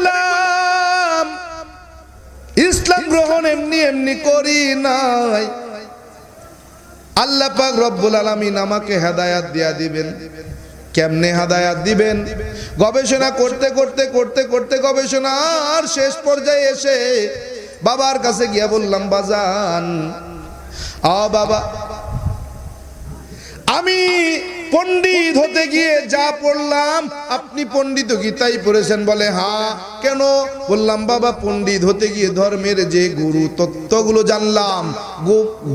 গোলাম ইসলাম গ্রহণ এমনি এমনি করি নাই। আল্লাহ পাক রব্বুল আলামিন আমাকে হেদায়াত দিয়া দিবেন। কেমনে হেদায়াত দিবেন? গবেষণা করতে করতে করতে করতে গবেষণা আর শেষ পর্যায়ে এসে বাবার কাছে গিয়া বললাম, বাজান, আ বাবা, আমি পণ্ডিত হতে গিয়ে যা পড়লাম, আপনি পণ্ডিত গীতাই পড়েছেন বলে? হ্যাঁ কেন? বললাম, বাবা, পণ্ডিত হতে গিয়ে ধর্মের যে গুরু তত্ত্বগুলো জানলাম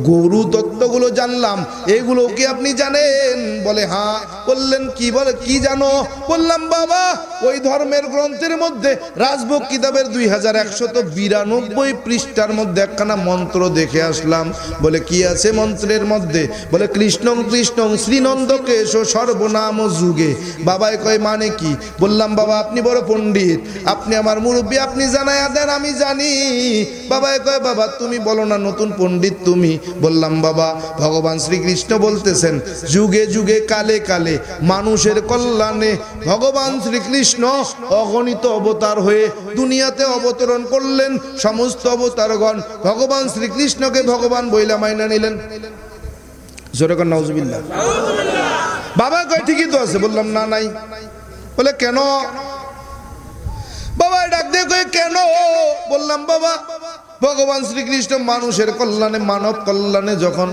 গরু তত্ত্বগুলো জানলাম, এগুলো কি আপনি জানেন? বলে হ্যাঁ বললেন, কি বলে, কি জানো? বললাম, বাবা, ওই ধর্মের গ্রন্থের মধ্যে রাজভোগ কিতাবের দুই হাজার একশত বিরানব্বই পৃষ্ঠার মধ্যে একখানা মন্ত্র দেখে আসলাম। বলে, কি আছে মন্ত্রের মধ্যে? বলে, কৃষ্ণ কৃষ্ণ শ্রীনন্দকে এসো সর্বনাম যুগে। বাবাই কয় মানে কি? বললাম, বাবা, আপনি বড় পণ্ডিত। আপনি আমার মুরব্বী, আপনি জানায়া দেন, আমি জানি। বাবাই কয়, বাবা, তুমি বলো না, নতুন পণ্ডিত তুমি? বললাম, বাবা, ভগবান শ্রীকৃষ্ণ বলতেছেন, যুগে যুগে, কালে কালে মানুষের কল্যাণে ভগবান শ্রীকৃষ্ণ অগণিত অবতার হয়ে দুনিয়াতে অবতরণ করলেন। সমস্ত অবতারগণ ভগবান শ্রীকৃষ্ণকে ভগবান বইলা মাইনা নিলেন। জোরে কর, নাউজুবিল্লাহ। বাবা কয়, ঠিকই তো আছে। বললাম, না, নাই। বলে, কেন? বাবা ডাক দিয়ে কয়ে, কেন? বললাম, বাবা, ভগবান শ্রীকৃষ্ণ মানুষের কল্যাণে, মানব কল্যাণে যখন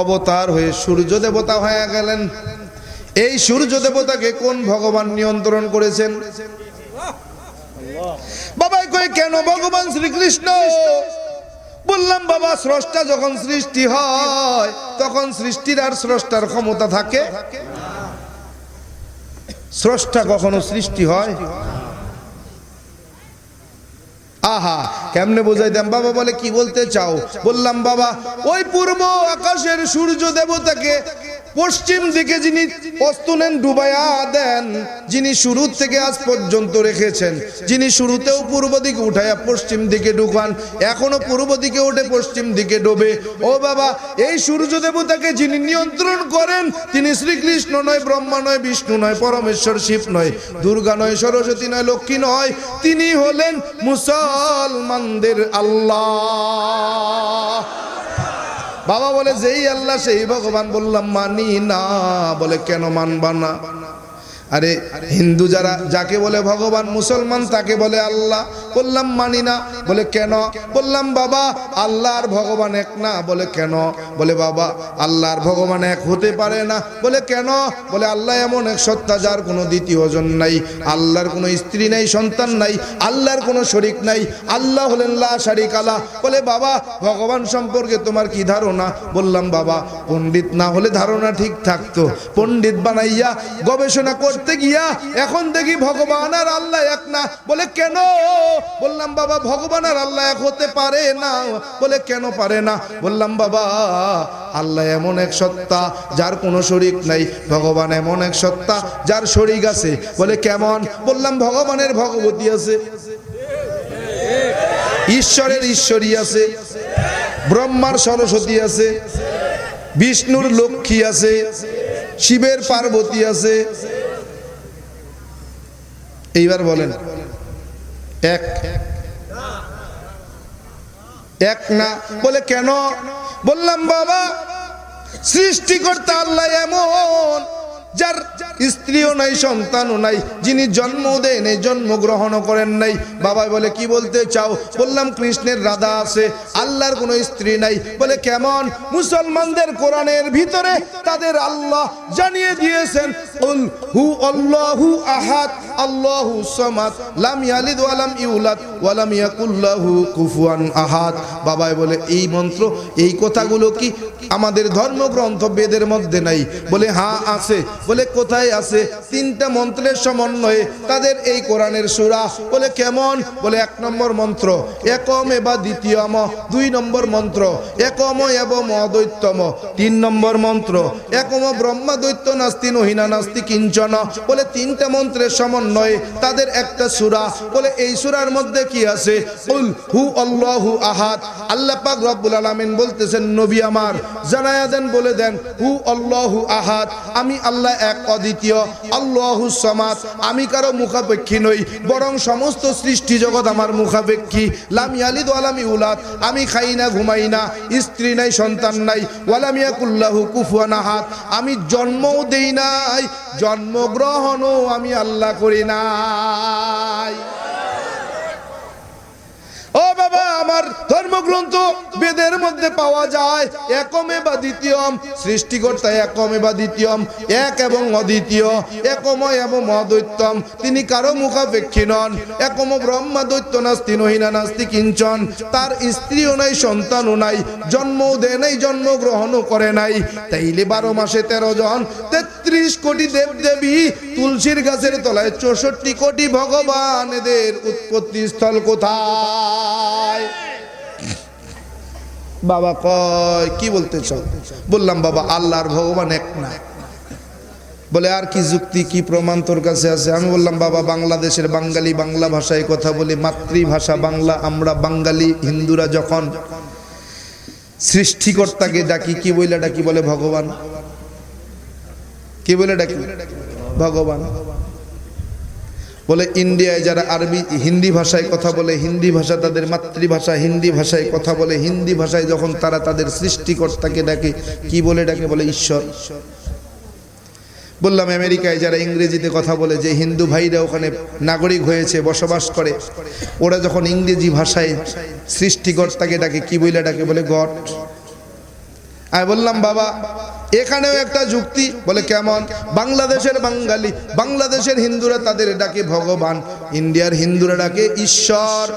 অবতার হয়ে সূর্য দেবতা হয়ে গেলেন, এই সূর্য দেবতাকে কোন ভগবান নিয়ন্ত্রণ করেছেন? বাবা কই কেন, ভগবান শ্রীকৃষ্ণ? বললাম, বাবা, স্রষ্টা যখন সৃষ্টি হয়, তখন সৃষ্টির আর স্রষ্টার ক্ষমতা থাকে? স্রষ্টা কখনো সৃষ্টি হয়? আহা, কেমনে বোঝাই বোঝাইতাম? বাবা বলে, কি বলতে চাও? বললাম, বাবা, ওই পূর্ব আকাশের সূর্য দেবতাকে পশ্চিম দিকে যিনি অস্ত নেন ডুবাইয়া দেন, যিনি শুরু থেকে আজ পর্যন্ত রেখেছেন। যিনি শুরুতেও পূর্ব দিকে উঠাইয়া পশ্চিম দিকে ঢুকান, এখনও পূর্ব দিকে উঠে পশ্চিম দিকে ডোবে। ও বাবা, এই সূর্য দেবতাকে যিনি নিয়ন্ত্রণ করেন, তিনি শ্রীকৃষ্ণ নয়, ব্রহ্মা নয়, বিষ্ণু নয়, পরমেশ্বর শিব নয়, দুর্গা নয়, সরস্বতী নয়, লক্ষ্মী নয়, তিনি হলেন মুসলমানদের আল্লাহ। বাবা বলে যেই আল্লাহ সেই ভগবান বললাম মানি না। বলে কেন মানবা না? আরে হিন্দু যারা, যাকে বলে ভগবান, মুসলমান তাকে বলে আল্লাহ। বললাম, মানি না। বলে, কেন? বললাম, বাবা, আল্লাহ আর ভগবান এক না। বলে, কেন? বলে, বাবা, আল্লাহ আর ভগবান এক হতে পারে না। বলে, কেন? বলে, আল্লাহ এমন এক সত্তা যার কোনো দ্বিতীয় জন নাই। আল্লাহর কোনো স্ত্রী নাই, সন্তান নাই, আল্লাহর কোনো শরিক নাই। আল্লাহ হলেন লা শারিক আলা বলে, বাবা, ভগবান সম্পর্কে তোমার কি ধারণা? বললাম, বাবা, পণ্ডিত না হলে ধারণা ঠিক থাকতো। পণ্ডিত বানাইয়া গবেষণা করতে গিয়া এখন দেখি ভগবান আর আল্লাহ এক না। বলে, কেন? বললাম, বাবা, ভগবান আর আল্লাহ এক হতে পারে না। বলে, কেন পারে না? বললাম, বাবা, আল্লাহ এমন এক সত্তা যার কোনো শরিক নাই। ভগবান এমন এক সত্তা যার শরিক আছে। বলে, কেমন? বললাম, ভগবানের ভগবতী আছে। ঈশ্বরের ঈশ্বরী আছে। ব্রহ্মার সরস্বতী আছে। বিষ্ণুর লক্ষ্মী আছে। শিবের পার্বতী আছে। এইবার বলেন। এক। এক না? বলে, কেন? বললাম, বাবা, সৃষ্টিকর্তা আল্লাহ এমন, যার স্ত্রীও নাই, সন্তানও নাই, যিনি জন্ম দেন এই জন্মগ্রহণ করেন নাই। বাবা বলে, কি বলতে চাও? বললাম, কৃষ্ণের রাধা আছে, আল্লাহর কোনো স্ত্রী নাই। বলে, কেমন? মুসলমানদের কোরআনের ভিতরে তাদের আল্লাহ জানিয়ে দিয়েছেন হু আল্লাহু আহাদ। আল্লাহু সামাদ, লাম ইয়ালিদ ওয়া লাম ইউলাদ ওয়া লাম ইয়াকুল লাহু কুফুয়ান আহাদ। বাবাই বলে, এই মন্ত্র, এই কথাগুলো কি আমাদের ধর্মগ্রন্থ বেদের মধ্যে নাই? বলে হ্যাঁ আছে। বলে, কোথায় আছে? তিনটা মন্ত্রের সমন্বয়ে তাদের এই কোরআনের সুরা। বলে, কেমন? বলে, এক নম্বর মন্ত্র, একম এবা দ্বিতীয়ম, দুই নম্বর মন্ত্র, একম এবং অদ্বৈতম তিন নম্বর মন্ত্র, একম ব্রহ্মা দৈত্য নাস্তি নহিনা নাস্তি কিঞ্চন। বলে, তিনটা মন্ত্রের সমন্বয়ে তাদের একটা সুরা। বলে, এই সুরার মধ্যে কি আছে? উল হু আল্লাহু আহাদ। আল্লাহ পাক রব্বুল আলামিন বলতেছেন, নবী আমার, জানায়া দেন, বলে দেন, হু আল্লাহু আহাদ। আমি আল্লাহ এক, অদ্বিতীয়। দ্বিতীয় আল্লাহুস সামাদ। আমি কারও মুখাপেক্ষী নই, বরং সমস্ত সৃষ্টি জগৎ আমার মুখাপেক্ষী। লাম ইয়ালিদ ওয়ালাম ইউলাদ। আমি খাই না, ঘুমাই না, স্ত্রী নাই, সন্তান নাই। ওয়ালাম ইয়াকুল্লাহু কুফুয়ান আহাদ। আমি জন্মও দেই নাই, জন্মগ্রহণও আমি আল্লাহ করি নাই। ও বাবা! আমার ধর্মগ্রন্থ বেদের মধ্যে পাওয়া যায়। একমে বা দ্বিতীয়ম, সৃষ্টিকর্তা একমে বা দ্বিতীয়ম, এক এবং অদ্বিতীয়, একময় এবং অদ্বৈতম তিনি কারও মুখাপেক্ষী নন। একম ব্রহ্মা দৈত্য নাস্তি, নহিনা নাস্তি, কিঞ্চন। তার স্ত্রীও নাই, সন্তানও নাই, জন্মও দেয় নাই, জন্মগ্রহণও করে নাই। তাইলে বারো মাসে তেরো জন, তেত্রিশ কোটি দেব দেবী তুলসীর গাছের তলায় চৌষট্টি কোটি ভগবান এদের উৎপত্তি স্থল কোথায়? বাবা কয়, কি বলতে চাও? বললাম, বাবা, আল্লাহর ভগবান এক না। বলে, আর কি যুক্তি, কি প্রমাণ তোর কাছে আছে? আমি বললাম, বাবা, বাংলাদেশের বাঙালি বাংলা ভাষায় কথা বলি, মাতৃভাষা বাংলা, আমরা বাঙালি, হিন্দুরা যখন সৃষ্টিকর্তাকে ডাকি, কি বলে ডাকি বলে, ভগবান? কি বলে ডাকি? ভগবান। বলে ইন্ডিয়ায় যারা আরবি, হিন্দি ভাষায় কথা বলে, হিন্দি ভাষা তাদের মাতৃভাষা, হিন্দি ভাষায় কথা বলে, হিন্দি ভাষায় যখন তারা তাদের সৃষ্টিকর্তাকে ডাকে, কি বলে ডাকে? বলে ঈশ্বর। বললাম, আমেরিকায় যারা ইংরেজিতে কথা বলে, যে হিন্দু ভাইরা ওখানে নাগরিক হয়েছে, বসবাস করে, ওরা যখন ইংরেজি ভাষায় সৃষ্টিকর্তাকে ডাকে, কি বলে ডাকে? বলে গড। আমি বললাম, বাবা এখানেও একটা যুক্তি বলে কেমন? বাংলাদেশের বাঙালি, বাংলাদেশের হিন্দুরা তাদের ডাকে ভগবান, ইন্ডিয়ার হিন্দুরা ডাকে ঈশ্বর,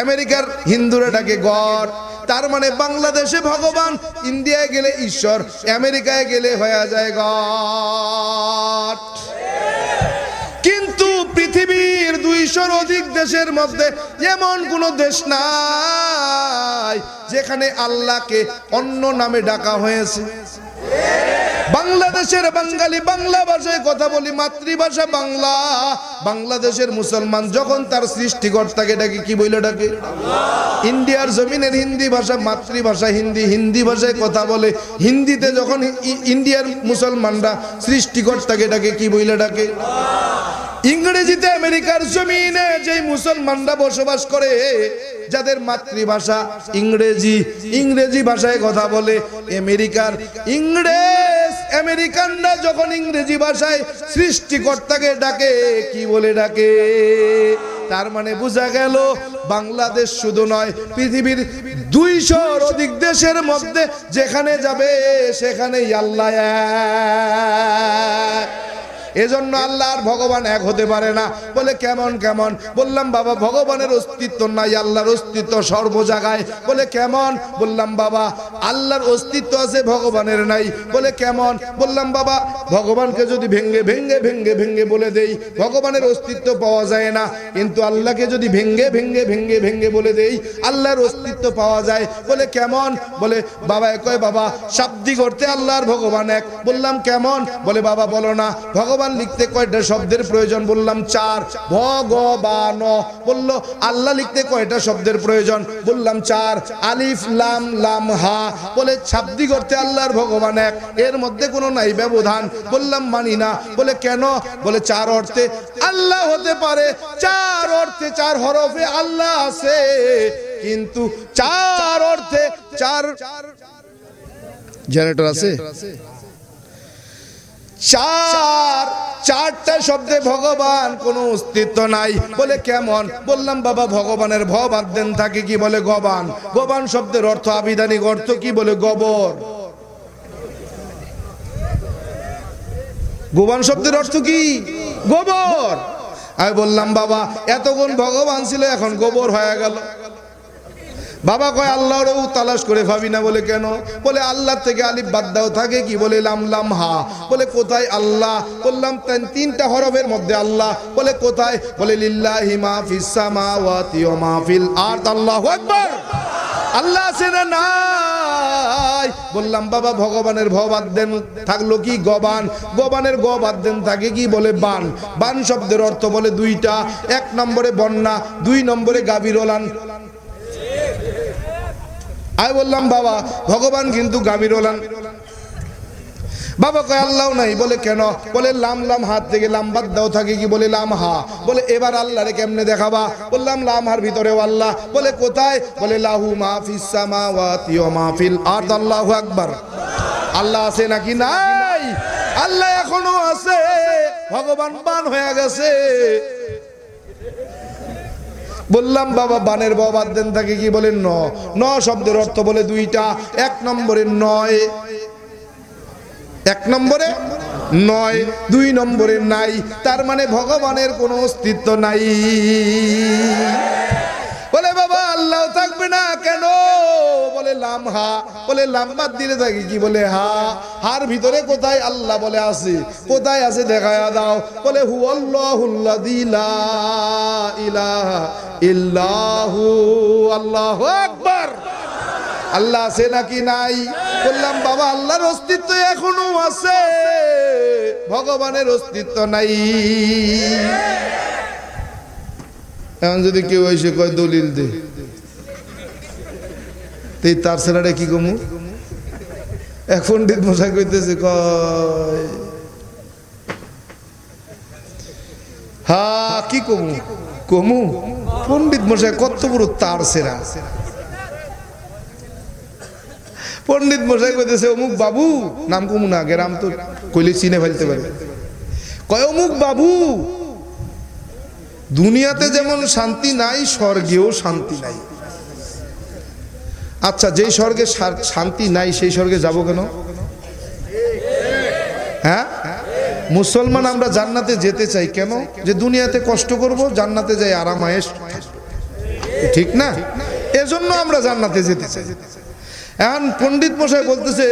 আমেরিকার হিন্দুরা ডাকে গড, তার মানে বাংলাদেশে ভগবান, ইন্ডিয়ায় গেলে ঈশ্বর, আমেরিকায় গেলে হয়ে যায় গড। কিন্তু পৃথিবীর দুইশোর অধিক দেশের মধ্যে এমন কোন দেশ নাই যেখানে আল্লাহকে অন্য নামে ডাকা হয়েছে। বাংলাদেশের বাঙালি বাংলা ভাষায় কথা বলি মাতৃভাষা বাংলা। বাংলাদেশের মুসলমান যখন তার সৃষ্টিকর্তাকে ডাকে, কি বইলে ডাকে? ইন্ডিয়ার জমিনের হিন্দি ভাষা, মাতৃভাষা হিন্দি হিন্দি ভাষায় কথা বলে। হিন্দিতে যখন ইন্ডিয়ার মুসলমানরা সৃষ্টিকর্তাকে ডাকে, কি বইলে ডাকে? ইংরেজিতে আমেরিকার জমিনে যে মুসলমানরা বসবাস করে, যাদের মাতৃভাষা ইংরেজি ইংরেজি ভাষায় কথা বলে, আমেরিকার ইংরেজ আমেরিকানরা যখন ইংরেজি ভাষায় সৃষ্টিকর্তাকে ডাকে, কি বলে ডাকে তার মানে বোঝা গেল বাংলাদেশ শুধু নয়, পৃথিবীর দুইশোর অধিক দেশের মধ্যে যেখানে যাবে সেখানেই আল্লাহ। এজন্য আল্লাহ আর ভগবান এক হতে পারে না। বলে, কেমন কেমন? বললাম, বাবা, ভগবানের অস্তিত্ব নাই, আল্লাহর অস্তিত্ব সর্ব জায়গায় বলে, কেমন? বললাম, বাবা, আল্লাহর অস্তিত্ব আছে, ভগবানের নাই। বলে, কেমন? বললাম, বাবা ভগবানকে যদি ভেঙ্গে ভেঙ্গে ভেঙ্গে ভেঙ্গে বলে দেই, ভগবানের অস্তিত্ব পাওয়া যায় না। কিন্তু আল্লাহকে যদি ভেঙ্গে ভেঙ্গে ভেঙ্গে ভেঙ্গে বলে দেই, আল্লাহর অস্তিত্ব পাওয়া যায়। বলে, কেমন? বলে, বাবা কয়, বাবা শাব্দি করতে আল্লাহর ভগবান এক। বললাম, কেমন? বলে, বাবা, বলো না। ভগবান লিখতে কয়টা শব্দের প্রয়োজন? বললাম, চার। ভগবান। বলল, আল্লাহ লিখতে কয়টা শব্দের প্রয়োজন? বললাম, চার। আলিফ, লাম লাম, হা। বলে শাব্দি করতে আল্লাহর ভগবান এক। এর মধ্যে কোনো নাই ব্যবধান। বললাম, মানি না। বলে, কেন? বলে, চার অর্থে আল্লাহ হতে পারে। চার অর্থে, চার হরফে আল্লাহ আছে। কিন্তু চার অর্থে, চার জেনারেটর আছে? চার, চারটা শব্দে ভগবান কোনো অস্তিত্ব নাই। বলে, কেমন? বললাম, বাবা, ভগবানের ভ বাদ দেন থাকে কি? বলে, গবান। গবান শব্দের অর্থ আবিধানিক অর্থ কি? বলে, গোবর। গোবান শব্দের অর্থ কি? গোবর। আমি বললাম, বাবা এতক্ষণ ভগবান ছিল, এখন গোবর হয়ে গেল। বাবা কয় আল্লাহরও তালাশ করে ভাবি না বলে কেন? বলে আল্লাহ থেকে আলিফ বাদ দাও থাকে কি বলে? লাম লাম, হা। বলে, কোথায় আল্লাহ? বললাম, তেন তিনটা হরফের মধ্যে আল্লাহ। বলে, কোথায়? বলে, লিল্লাহি মা ওয়া আল্লাহ আছে না নাই বললাম, বাবা, ভগবানের ভ বাদ দেন, থাকল কি গবান? গবানের গ বাদ দেন থাকে কি বলে বান? বান শব্দের অর্থ বলে দুইটা। এক নম্বরে বন্যা, দুই নম্বরে গাভীর ওলান আমি বললাম, বাবা, ভগবান কিন্তু গাভীর বাবা কয় আল্লাহ নাই। বলে, কেন? বলে, লাম লাম হাত থেকে লাম বাদ দাও, থাকে কি? বলে, লাম হা। বলে, এবার আল্লাহ রে কেমনে দেখাবা? বললাম, লাম হার ভিতরেও আল্লাহ। বলে, কোথায়? বলে, লাহু মাহফিস সামাওয়াতি ওয়া মাহফিল আরদ। আল্লাহু আকবার। আল্লাহ আছে নাকি নাই? আল্লাহ এখনও আছে। ভগবান বান হয়ে গেছে। বললাম, বাবা, বানের বাবা দেন তাকে কি? বলেন ন। ন শব্দের অর্থ বলে দুইটা। এক নম্বরের নয়। এক নম্বরে নয়, দুই নম্বরে নাই, তার মানে ভগবানের কোনো অস্তিত্ব নাই। বলে বাবা, আল্লাহ থাকবে না কেন? বলে লাম হা, বলে লাম্বাদ দিলে থাকি কি বলে হা? হার ভিতরে কোথায় আল্লাহ বলে আছে? কোথায় আছে দেখায়া দাও। বলে হু ইলাহা ইল্লাহু, আল্লাহ আকবার। আল্লাহ আছে নাকি নাই? বললাম, বাবা, আল্লাহর অস্তিত্ব এখনও আছে। ভগবানের অস্তিত্ব নাই। এখন যদি কেউ এসে কয়, দলিল দে। তার ছেলেটা কি কমু? এক পণ্ডিত মশাই কইতেছে, কয়, হা, কি কমু? কমু? পণ্ডিত মশাই কত বড় তার সেরা পণ্ডিত মশাই কইতেছে, অমুক বাবু, নাম কমু না, গেরাম তো কইলে চিনে ফেলতে পারে। কয়, অমুক বাবু, দুনিয়াতে যেমন শান্তি নাই, স্বর্গেও শান্তি নাই। আচ্ছা যেই স্বর্গে শান্তি নাই, সেই স্বর্গে যাব কেন? হ্যাঁ? মুসলমান আমরা জান্নাতে যেতে চাই কেন? যে দুনিয়াতে কষ্ট করব, জান্নাতে যাই আরাম ঠিক না? এজন্য আমরা জান্নাতে যেতে চাই। এখন পণ্ডিত মশাই বলতেছে,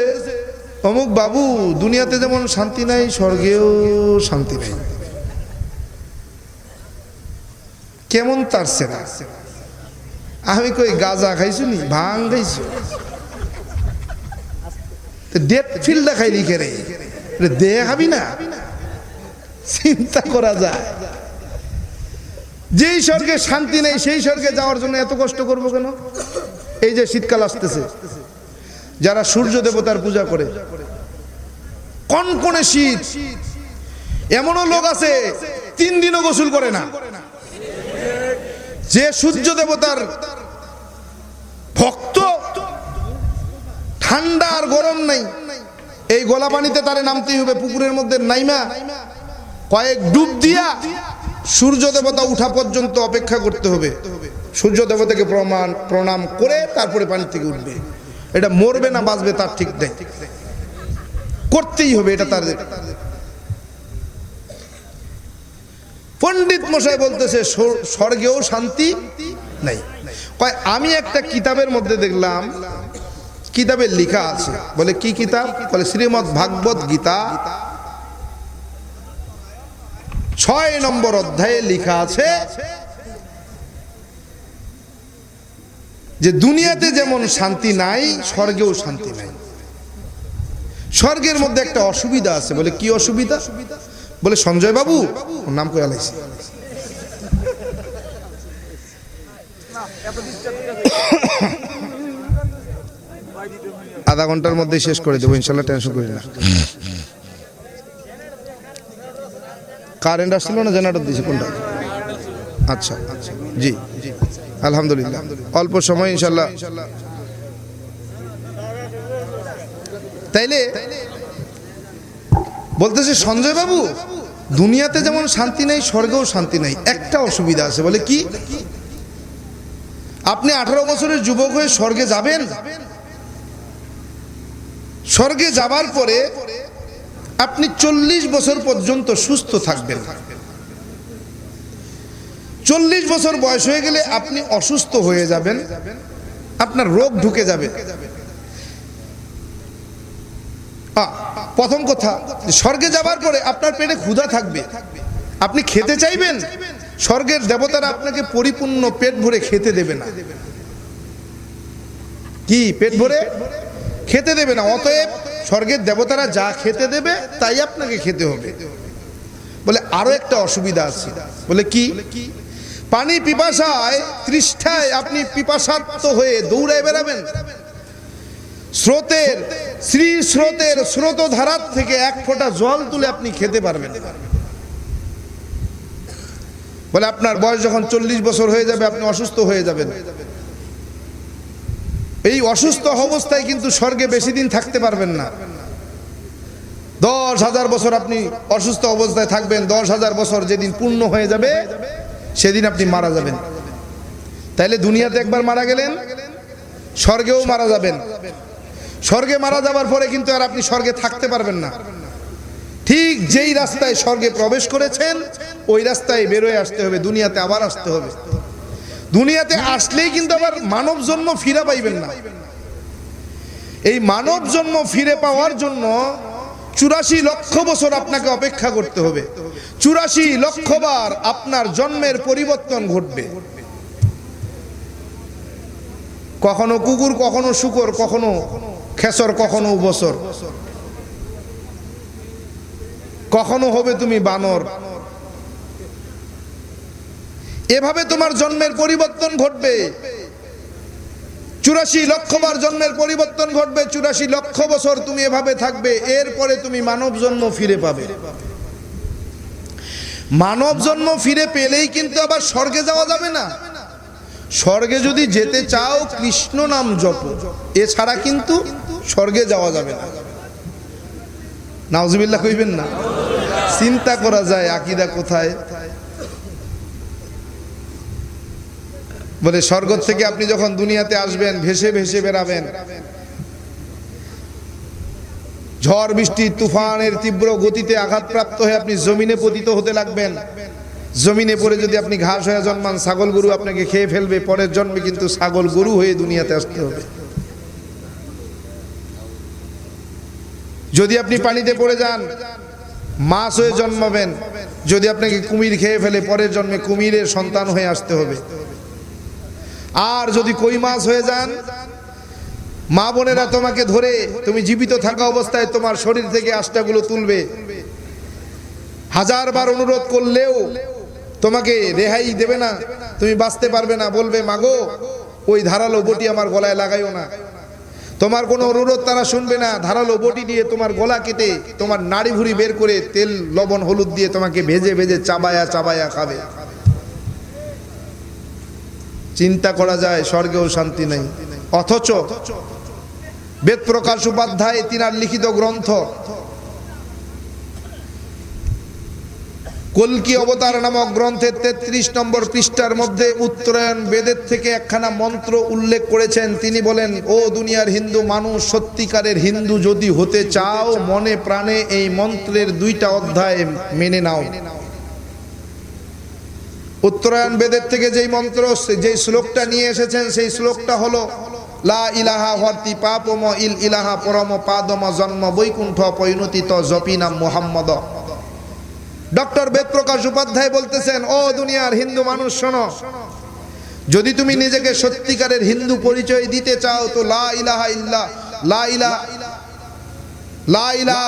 অমুক বাবু দুনিয়াতে যেমন শান্তি নাই, স্বর্গেও শান্তি নাই। কেমন তার সেরা? আমি কই, গাজা খাইছো নি? ভাং খাইছো? ডেট ফিল্ডা খাই লিখে রে? রে দে খাবি না। চিন্তা করা যায়। যেই স্বর্গে শান্তি নেই, সেই স্বর্গে যাওয়ার জন্য এত কষ্ট করব কেন? এই যে শীতকাল আসতেছে। যারা সূর্য দেবতার পূজা করে। কনকনে শীত। এমনও লোক আছে, তিন দিনও গোসল করে না। যে সূর্য দেবতার ভক্ত, ঠান্ডা আর গরম নাই, এই গোলা পানিতে তারে নামতেই হবে, পুকুরের মধ্যে নাইমা, কয়েক ডুব দিয়া সূর্য দেবতা উঠা পর্যন্ত অপেক্ষা করতে হবে। সূর্য দেবতাকে প্রমাণ, প্রণাম করে তারপরে পানি থেকে উঠবে। এটা মরবে না, বাঁচবে তার ঠিক নেই। করতেই হবে এটা তার। পণ্ডিত মশাই বলতেছে স্বর্গেও শান্তি নাই। কয়, আমি একটা কিতাবের মধ্যে দেখলাম, কিতাবে লেখা আছে। বলে, কি কিতাব? বলে শ্রীমৎ ভাগবত গীতা। ছয় নম্বর অধ্যায়ে লেখা আছে যে দুনিয়াতে যেমন শান্তি নাই, স্বর্গেও শান্তি নাই। স্বর্গের মধ্যে একটা অসুবিধা আছে। বলে, কি অসুবিধা? বলে, সঞ্জয় বাবু, ওর নাম কয়ে আলাইছি? আধা ঘণ্টার মধ্যে শেষ করে দেবো, ইনশাল্লাহ টেনশন করি না। কারেন্ট আসছিল না জেনারেটর দিয়েছে কোনটা? আচ্ছা আচ্ছা জি। আলহামদুলিল্লাহ। অল্প সময় ইনশাল্লাহ তাইলে বলতেছে, সঞ্জয় বাবু, দুনিয়াতে যেমন শান্তি নেই, স্বর্গেও শান্তি নেই, একটা অসুবিধা আছে। বলে কি? আপনি আঠারো বছরের যুবক হয়ে স্বর্গে যাবেন? স্বর্গে যাবার পরে আপনি চল্লিশ বছর পর্যন্ত সুস্থ থাকবেন। চল্লিশ বছর বয়স হয়ে গেলে আপনি অসুস্থ হয়ে যাবেন আপনার রোগ ঢুকে যাবে। প্রথম কথা স্বর্গে যাবার পরে আপনার পেটে ক্ষুধা থাকবে। আপনি খেতে চাইবেন? স্বর্গের দেবতারা আপনাকে পরিপূর্ণ পেট ভরে খেতে দেবে না। কি পেট ভরে? খেতে দেবে না। অতএব স্বর্গের দেবতারা যা খেতে দেবে তাই আপনাকে খেতে হবে। বলে আরও একটা অসুবিধা আছে। বলে কি? পানি পিপাসায় তৃষ্ঠায় আপনি পিপাসার্ত হয়ে দৌড়ে বেড়াবেন। স্রোতের শ্রী স্রোতের স্রোতধারার থেকে এক ফোঁটা জল তুলে আপনি খেতে পারবেন। বলে আপনার বয়স যখন চল্লিশ বছর হয়ে যাবে, আপনি অসুস্থ হয়ে যাবেন। এই অসুস্থ অবস্থায় কিন্তু স্বর্গে বেশি দিন থাকতে পারবেন না। দশ হাজার বছর আপনি অসুস্থ অবস্থায় থাকবেন, দশ হাজার বছর যেদিন পূর্ণ হয়ে যাবে সেদিন আপনি মারা যাবেন। তাইলে দুনিয়াতে একবার মারা গেলেন, স্বর্গেও মারা যাবেন। স্বর্গে মারা যাবার পরে কিন্তু আর আপনি স্বর্গে থাকতে পারবেন না। ঠিক যেই রাস্তায় স্বর্গে প্রবেশ করেছেন, ওই রাস্তায় বেরোয় আসতে হবে, দুনিয়াতে আবার আসতে হবে। দুনিয়াতে আসলেই কিন্তু আবার মানব জন্ম ফিরে পাইবেন না। এই মানব জন্ম ফিরে পাওয়ার জন্য চুরাশি লক্ষ বছর আপনাকে অপেক্ষা করতে হবে। চুরাশি লক্ষবার আপনার জন্মের পরিবর্তন ঘটবে। কখনো কুকুর, কখনো শুকর, কখনো খেসর, কখনো বছর কখনো হবে তুমি বানর। এভাবে তোমার জন্মের পরিবর্তন ঘটবে। চুরাশি লক্ষবার জন্মের পরিবর্তন ঘটবে, চুরাশি লক্ষ বছর তুমি এভাবে থাকবে, এরপরে তুমি মানব জন্ম ফিরে পাবে। মানব জন্ম ফিরে পেলেই কিন্তু আবার স্বর্গে যাওয়া যাবে না। স্বর্গে যদি যেতে চাও, কৃষ্ণ নাম জপ। এছাড়া কিন্তু স্বর্গে যাওয়া যাবে না। নাউজুবিল্লাহ কইবেন না। চিন্তা করা যায়, আকিদা কোথায়? বলে, স্বর্গ থেকে আপনি যখন দুনিয়াতে আসবেন, ভেসে ভেসে বেরাবেন ঝড়, বৃষ্টি, তুফানের তীব্র গতিতে আঘাতপ্রাপ্ত হয়ে আপনি জমিনে পতিত হতে লাগবেন। জমিনে পড়ে যদি আপনি ঘাস হয়ে জন্মান, ছাগল গরু আপনাকে খেয়ে ফেলবে, পরের জন্মে কিন্তু ছাগল গরু হয়ে দুনিয়াতে আসতে হবে। যদি আপনি পানিতে পড়ে যান, মাছ হয়ে জন্মাবেন। যদি আপনাকে কুমির খেয়ে ফেলে, পরের জন্মে কুমিরের সন্তান হয়ে আসতে হবে। আর যদি কই মাছ হয়ে যান, মা বোনেরা তোমাকে ধরে তুমি জীবিত থাকা অবস্থায় তোমার শরীর থেকে আষ্টাগুলো তুলবে। হাজার বার অনুরোধ করলেও তোমাকে রেহাই দেবে না, তুমি বাঁচতে পারবে না, বলবে, মাগো, ওই ধারালো বটি আমার গলায় লাগাইও না। তোমার কোনো অনুরোধ তারা শুনবে না, ধারালো বটি দিয়ে তোমার গলা কেটে তোমার নাড়ি ভুড়ি বের করে তেল, লবণ, হলুদ দিয়ে তোমাকে ভেজে ভেজে চাবায়া চাবায়া খাবে। চিন্তা করা যায়, স্বর্গেও শান্তি নেই। অথচ বেদ প্রকাশ উপাধ্যায় তিনার লিখিত গ্রন্থ। কলকি অবতার নামক গ্রন্থের তেত্রিশ নম্বর পৃষ্ঠার মধ্যে উত্তরায়ণ বেদের থেকে একখানা মন্ত্র উল্লেখ করেছেন। তিনি বলেন, ও দুনিয়ার হিন্দু মানুষ, সত্যিকারের হিন্দু যদি হতে চাও, মনে প্রাণে এই মন্ত্রের দুইটা অধ্যায় মেনে নাও। উত্তরায়ণ বেদের থেকে যেই মন্ত্র যেই শ্লোকটা নিয়ে এসেছেন, সেই শ্লোকটা হলো, লা ইলাহা হর্তি পাপম ইল ইলাহা পরম পাদম জন্ম বৈকুণ্ঠ পরিণতিত জপি নাম মোহাম্মদ। ডক্টর বেদপ্রকাশ উপাধ্যায় বলতেছেন, ও দুনিয়ার হিন্দু মানুষ, শোনো, যদি তুমি নিজেকে সত্যিকারের হিন্দু পরিচয় দিতে চাও, তো লা ইলাহা ইল্লা লা ইলাহা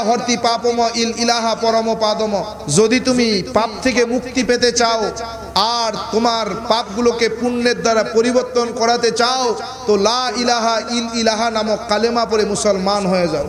হর্তি পাপম, ইল ইলাহা পরম পাদম। যদি তুমি পাপ থেকে মুক্তি পেতে চাও আর তোমার পাপগুলোকে পুণ্যের দ্বারা পরিবর্তন করাতে চাও, তো লা ইলাহা ইল ইলাহা নামক কালেমা পরে মুসলমান হয়ে যাও।